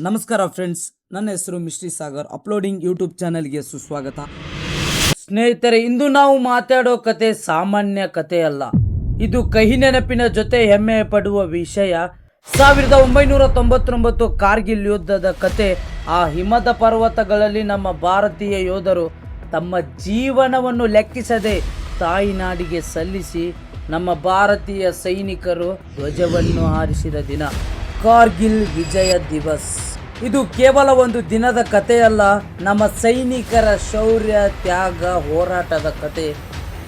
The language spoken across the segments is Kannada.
ನಮಸ್ಕಾರ ಫ್ರೆಂಡ್ಸ್ ನನ್ನ ಹೆಸರು ಮಿಸ್ಟ್ರಿ ಸಾಗರ್. ಅಪ್ಲೋಡಿಂಗ್ ಯೂಟ್ಯೂಬ್ ಚಾನಲ್ಗೆ ಸುಸ್ವಾಗತ. ಸ್ನೇಹಿತರೆ, ಇಂದು ನಾವು ಮಾತಾಡೋ ಕತೆ ಸಾಮಾನ್ಯ ಕತೆ ಅಲ್ಲ. ಇದು ಕಹಿ ನೆನಪಿನ ಜೊತೆ ಹೆಮ್ಮೆ ಪಡುವ ವಿಷಯ. ಸಾವಿರದ ಒಂಬೈನೂರ ತೊಂಬತ್ತೊಂಬತ್ತು ಕಾರ್ಗಿಲ್ ಯುದ್ಧದ ಕತೆ. ಆ ಹಿಮದ ಪರ್ವತಗಳಲ್ಲಿ ನಮ್ಮ ಭಾರತೀಯ ಯೋಧರು ತಮ್ಮ ಜೀವನವನ್ನು ಲೆಕ್ಕಿಸದೆ ತಾಯಿನಾಡಿಗೆ ಸಲ್ಲಿಸಿ ನಮ್ಮ ಭಾರತೀಯ ಸೈನಿಕರು ಧ್ವಜವನ್ನು ಹಾರಿಸಿದ ದಿನ. ಕಾರ್ಗಿಲ್ ವಿಜಯ ದಿವಸ್. ಇದು ಕೇವಲ ಒಂದು ದಿನದ ಕಥೆಯಲ್ಲ, ನಮ್ಮ ಸೈನಿಕರ ಶೌರ್ಯ, ತ್ಯಾಗ, ಹೋರಾಟದ ಕತೆ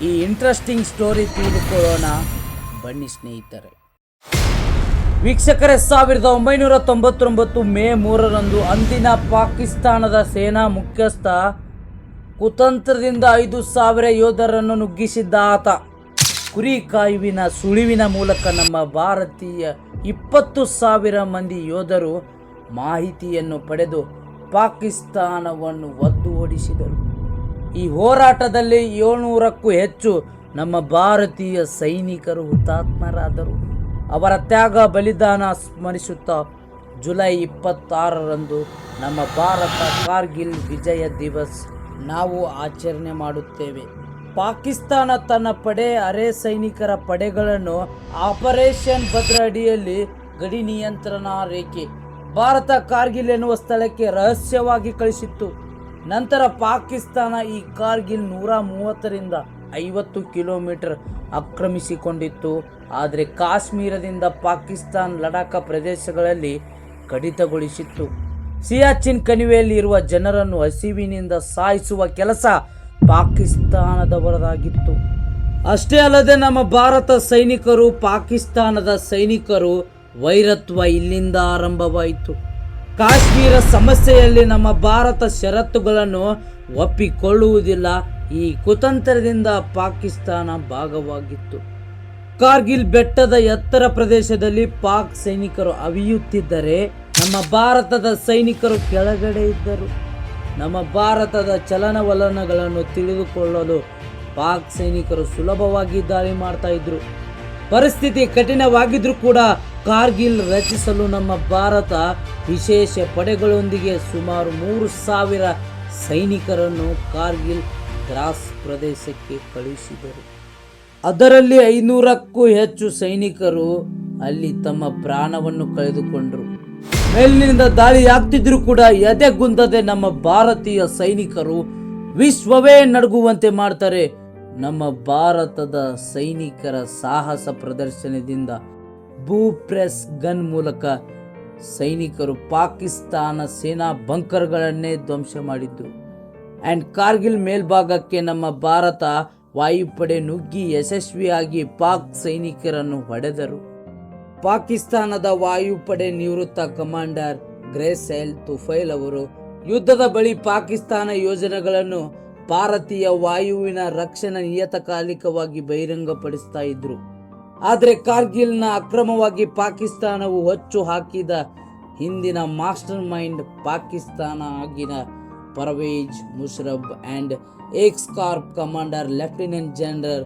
ಈ ಇಂಟ್ರೆಸ್ಟಿಂಗ್ ಸ್ಟೋರಿ ತಿಳಿದುಕೊಳ್ಳೋಣ. ಬನ್ನಿ ಸ್ನೇಹಿತರೆ. ವೀಕ್ಷಕರೇ, ಸಾವಿರದ ಒಂಬೈನೂರ ತೊಂಬತ್ತೊಂಬತ್ತು ಮೇ ಮೂರರಂದು ಅಂದಿನ ಪಾಕಿಸ್ತಾನದ ಸೇನಾ ಮುಖ್ಯಸ್ಥ ಕುತಂತ್ರದಿಂದ ಐದು ಸಾವಿರ ಯೋಧರನ್ನು ನುಗ್ಗಿಸಿದ್ದ ಆತ. ಕುರಿ ಕಾಯುವಿನ, ಸುಳಿವಿನ ಮೂಲಕ ನಮ್ಮ ಭಾರತೀಯ ಇಪ್ಪತ್ತು ಸಾವಿರ ಮಂದಿ ಯೋಧರು ಮಾಹಿತಿಯನ್ನು ಪಡೆದು ಪಾಕಿಸ್ತಾನವನ್ನು ಒದ್ದು ಓಡಿಸಿದರು ಈ ಹೋರಾಟದಲ್ಲಿ ಏಳ್ನೂರಕ್ಕೂ ಹೆಚ್ಚು ನಮ್ಮ ಭಾರತೀಯ ಸೈನಿಕರು ಹುತಾತ್ಮರಾದರು. ಅವರ ತ್ಯಾಗ ಬಲಿದಾನ ಸ್ಮರಿಸುತ್ತಾ ಜುಲೈ ಇಪ್ಪತ್ತಾರರಂದು ನಮ್ಮ ಭಾರತ ಕಾರ್ಗಿಲ್ ವಿಜಯ ದಿವಸ್ ನಾವು ಆಚರಣೆ ಮಾಡುತ್ತೇವೆ. ಪಾಕಿಸ್ತಾನ ತನ್ನ ಪಡೆ, ಅರೆ ಸೈನಿಕರ ಪಡೆಗಳನ್ನು ಆಪರೇಷನ್ ಭದ್ರ ಅಡಿಯಲ್ಲಿ ಗಡಿ ನಿಯಂತ್ರಣ ರೇಖೆ. ಭಾರತ ಕಾರ್ಗಿಲ್ ಎನ್ನುವ ಸ್ಥಳಕ್ಕೆ ರಹಸ್ಯವಾಗಿ ಕಳಿಸಿತ್ತು. ನಂತರ ಪಾಕಿಸ್ತಾನ ಈ ಕಾರ್ಗಿಲ್ ನೂರ ಮೂವತ್ತರಿಂದ ಐವತ್ತು ಕಿಲೋಮೀಟರ್ ಆಕ್ರಮಿಸಿಕೊಂಡಿತ್ತು. ಆದರೆ ಕಾಶ್ಮೀರದಿಂದ ಪಾಕಿಸ್ತಾನ್ ಲಡಾಖ ಪ್ರದೇಶಗಳಲ್ಲಿ ಕಡಿತಗೊಳಿಸಿತ್ತು. ಸಿಯಾಚಿನ್ ಕಣಿವೆಯಲ್ಲಿ ಇರುವ ಜನರನ್ನು ಹಸಿವಿನಿಂದ ಸಾಯಿಸುವ ಕೆಲಸ ಪಾಕಿಸ್ತಾನದವರದಾಗಿತ್ತು. ಅಷ್ಟೇ ಅಲ್ಲದೆ ನಮ್ಮ ಭಾರತ ಸೈನಿಕರು ಪಾಕಿಸ್ತಾನದ ಸೈನಿಕರು ವೈರತ್ವ ಇಲ್ಲಿಂದ ಆರಂಭವಾಯಿತು. ಕಾಶ್ಮೀರ ಸಮಸ್ಯೆಯಲ್ಲಿ ನಮ್ಮ ಭಾರತ ಷರತ್ತುಗಳನ್ನು ಒಪ್ಪಿಕೊಳ್ಳುವುದಿಲ್ಲ. ಈ ಕುತಂತ್ರದಿಂದ ಪಾಕಿಸ್ತಾನ ಭಾಗವಾಗಿತ್ತು. ಕಾರ್ಗಿಲ್ ಬೆಟ್ಟದ ಎತ್ತರ ಪ್ರದೇಶದಲ್ಲಿ ಪಾಕ್ ಸೈನಿಕರು ಅವಿಯುತ್ತಿದ್ದರೆ ನಮ್ಮ ಭಾರತದ ಸೈನಿಕರು ಕೆಳಗಡೆ ಇದ್ದರು. ನಮ್ಮ ಭಾರತದ ಚಲನವಲನಗಳನ್ನು ತಿಳಿದುಕೊಳ್ಳಲು ಪಾಕ್ ಸೈನಿಕರು ಸುಲಭವಾಗಿ ದಾಳಿ ಮಾಡ್ತಾ ಇದ್ರು. ಪರಿಸ್ಥಿತಿ ಕಠಿಣವಾಗಿದ್ದರೂ ಕೂಡ ಕಾರ್ಗಿಲ್ ರಚಿಸಲು ನಮ್ಮ ಭಾರತ ವಿಶೇಷ ಪಡೆಗಳೊಂದಿಗೆ ಸುಮಾರು ಮೂರು ಸಾವಿರ ಸೈನಿಕರನ್ನು ಕಾರ್ಗಿಲ್ ದ್ರಾಸ್ ಪ್ರದೇಶಕ್ಕೆ ಕಳುಹಿಸಿದರು. ಅದರಲ್ಲಿ ಐನೂರಕ್ಕೂ ಹೆಚ್ಚು ಸೈನಿಕರು ಅಲ್ಲಿ ತಮ್ಮ ಪ್ರಾಣವನ್ನು ಕಳೆದುಕೊಂಡರು. ಮೇಲಿನಿಂದ ದಾಳಿ ಆಗ್ತಿದ್ರು ಕೂಡ ಎದೆಗುಂದದೆ ನಮ್ಮ ಭಾರತೀಯ ಸೈನಿಕರು ವಿಶ್ವವೇ ನಡುಗುವಂತೆ ಮಾಡ್ತಾರೆ. ನಮ್ಮ ಭಾರತದ ಸೈನಿಕರ ಸಾಹಸ ಪ್ರದರ್ಶನದಿಂದ ಭೂ ಪ್ರೆಸ್ ಗನ್ ಮೂಲಕ ಸೈನಿಕರು ಪಾಕಿಸ್ತಾನ ಸೇನಾ ಬಂಕರ್ಗಳನ್ನೇ ಧ್ವಂಸ ಮಾಡಿದ್ರು ಆ್ಯಂಡ್ ಕಾರ್ಗಿಲ್ ಮೇಲ್ಭಾಗಕ್ಕೆ ನಮ್ಮ ಭಾರತ ವಾಯುಪಡೆ ನುಗ್ಗಿ ಯಶಸ್ವಿಯಾಗಿ ಪಾಕ್ ಸೈನಿಕರನ್ನು ಹೊಡೆದರು. ಪಾಕಿಸ್ತಾನದ ವಾಯುಪಡೆ ನಿವೃತ್ತ ಕಮಾಂಡರ್ ಗ್ರೇಸೆಲ್ ತುಫೈಲ್ ಅವರು ಯುದ್ಧದ ಬಳಿ ಪಾಕಿಸ್ತಾನ ಯೋಜನೆಗಳನ್ನು ಭಾರತೀಯ ವಾಯುವಿನ ರಕ್ಷಣಾ ನಿಯತಕಾಲಿಕವಾಗಿ ಬಹಿರಂಗಪಡಿಸ್ತಾ ಇದ್ರು. ಆದರೆ ಕಾರ್ಗಿಲ್ನ ಅಕ್ರಮವಾಗಿ ಪಾಕಿಸ್ತಾನವು ಹೊಚ್ಚು ಹಾಕಿದ ಹಿಂದಿನ ಮಾಸ್ಟರ್ ಮೈಂಡ್ ಪಾಕಿಸ್ತಾನ ಆಗಿನ Pervez Musharraf and ex corps commander lieutenant general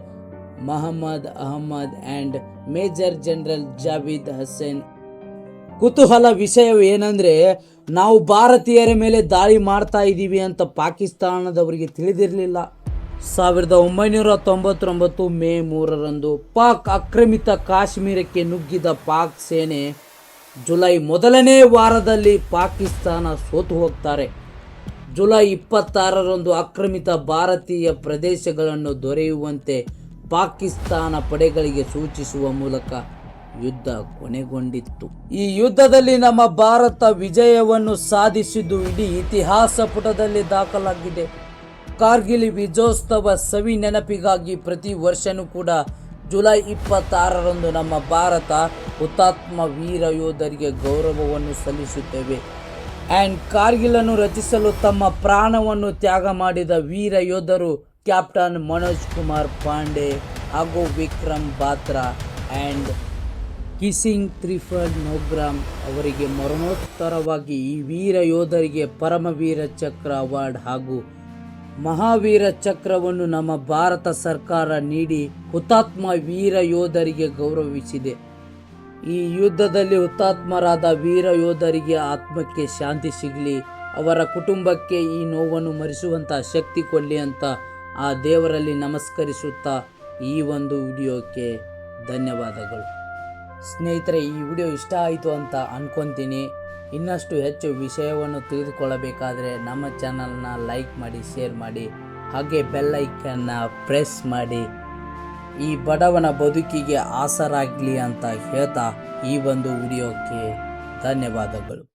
Mohammad Ahmed and major general Javed Hassan. ಕುತೂಹಲ ವಿಷಯ ಏನಂದ್ರೆ, ನಾವು ಭಾರತೀಯರ ಮೇಲೆ ದಾಳಿ ಮಾಡ್ತಾ ಇದ್ದೀವಿ ಅಂತ ಪಾಕಿಸ್ತಾನದವರಿಗೆ ತಿಳಿದಿರಲಿಲ್ಲ. ಸಾವಿರದ ಒಂಬೈನೂರ ತೊಂಬತ್ತೊಂಬತ್ತು ಮೇ ಮೂರರಂದು ಪಾಕ್ ಆಕ್ರಮಿತ ಕಾಶ್ಮೀರಕ್ಕೆ ನುಗ್ಗಿದ ಪಾಕ್ ಸೇನೆ ಜುಲೈ ಮೊದಲನೇ ವಾರದಲ್ಲಿ ಪಾಕಿಸ್ತಾನ ಸೋತು ಹೋಗ್ತಾರೆ. ಜುಲೈ ಇಪ್ಪತ್ತಾರರಂದು ಆಕ್ರಮಿತ ಭಾರತೀಯ ಪ್ರದೇಶಗಳನ್ನು ದೊರೆಯುವಂತೆ ಪಾಕಿಸ್ತಾನ ಪಡೆಗಳಿಗೆ ಸೂಚಿಸುವ ಮೂಲಕ ಯುದ್ಧ ಕೊನೆಗೊಂಡಿತ್ತು. ಈ ಯುದ್ಧದಲ್ಲಿ ನಮ್ಮ ಭಾರತ ವಿಜಯವನ್ನು ಸಾಧಿಸಿದ್ದು ಇಡೀ ಇತಿಹಾಸ ಪುಟದಲ್ಲಿ ದಾಖಲಾಗಿದೆ. ಕಾರ್ಗಿಲ್ ವಿಜಯೋತ್ಸವ ಸವಿ ನೆನಪಿಗಾಗಿ ಪ್ರತಿ ವರ್ಷನೂ ಕೂಡ ಜುಲೈ ಇಪ್ಪತ್ತಾರರಂದು ನಮ್ಮ ಭಾರತ ಹುತಾತ್ಮ ವೀರ ಯೋಧರಿಗೆ ಗೌರವವನ್ನು ಸಲ್ಲಿಸುತ್ತೇವೆ. ಆ್ಯಂಡ್ ಕಾರ್ಗಿಲನ್ನು ರಚಿಸಲು ತಮ್ಮ ಪ್ರಾಣವನ್ನು ತ್ಯಾಗ ಮಾಡಿದ ವೀರ ಯೋಧರು ಕ್ಯಾಪ್ಟನ್ ಮನೋಜ್ ಕುಮಾರ್ ಪಾಂಡೆ ಹಾಗೂ ವಿಕ್ರಮ್ ಬಾತ್ರಾ ಆ್ಯಂಡ್ ಕಿಸಿಂಗ್ ತ್ರಿಫರ್ಡ್ ನೋಗ್ರಾಮ್ ಅವರಿಗೆ ಮರಣೋತ್ತರವಾಗಿ ಈ ವೀರ ಯೋಧರಿಗೆ ಪರಮವೀರ ಚಕ್ರ ಅವಾರ್ಡ್ ಹಾಗೂ ಮಹಾವೀರ ಚಕ್ರವನ್ನು ನಮ್ಮ ಭಾರತ ಸರ್ಕಾರ ನೀಡಿ ಹುತಾತ್ಮ ವೀರ ಯೋಧರಿಗೆ ಗೌರವಿಸಿದೆ. ಈ ಯುದ್ಧದಲ್ಲಿ ಹುತಾತ್ಮರಾದ ವೀರ ಯೋಧರಿಗೆ ಆತ್ಮಕ್ಕೆ ಶಾಂತಿ ಸಿಗಲಿ, ಅವರ ಕುಟುಂಬಕ್ಕೆ ಈ ನೋವನ್ನು ಮರೆಸುವಂಥ ಶಕ್ತಿ ಕೊಡಲಿ ಅಂತ ಆ ದೇವರಲ್ಲಿ ನಮಸ್ಕರಿಸುತ್ತಾ ಈ ಒಂದು ವಿಡಿಯೋಕ್ಕೆ ಧನ್ಯವಾದಗಳು. ಸ್ನೇಹಿತರೆ, ಈ ವಿಡಿಯೋ ಇಷ್ಟ ಆಯಿತು ಅಂತ ಅನ್ಕೊತೀನಿ. ಇನ್ನಷ್ಟು ಹೆಚ್ಚು ವಿಷಯವನ್ನು ತಿಳಿದುಕೊಳ್ಳಬೇಕಾದರೆ ನಮ್ಮ ಚಾನಲ್ನ ಲೈಕ್ ಮಾಡಿ, ಶೇರ್ ಮಾಡಿ, ಹಾಗೆ ಬೆಲ್ಲೈಕನ್ನು ಪ್ರೆಸ್ ಮಾಡಿ. ಈ ಬಡವನ ಬದುಕಿಗೆ ಆಸರಾಗಲಿ ಅಂತ ಹೇಳ್ತಾ ಈ ಒಂದು ವಿಡಿಯೋಕ್ಕೆ ಧನ್ಯವಾದಗಳು.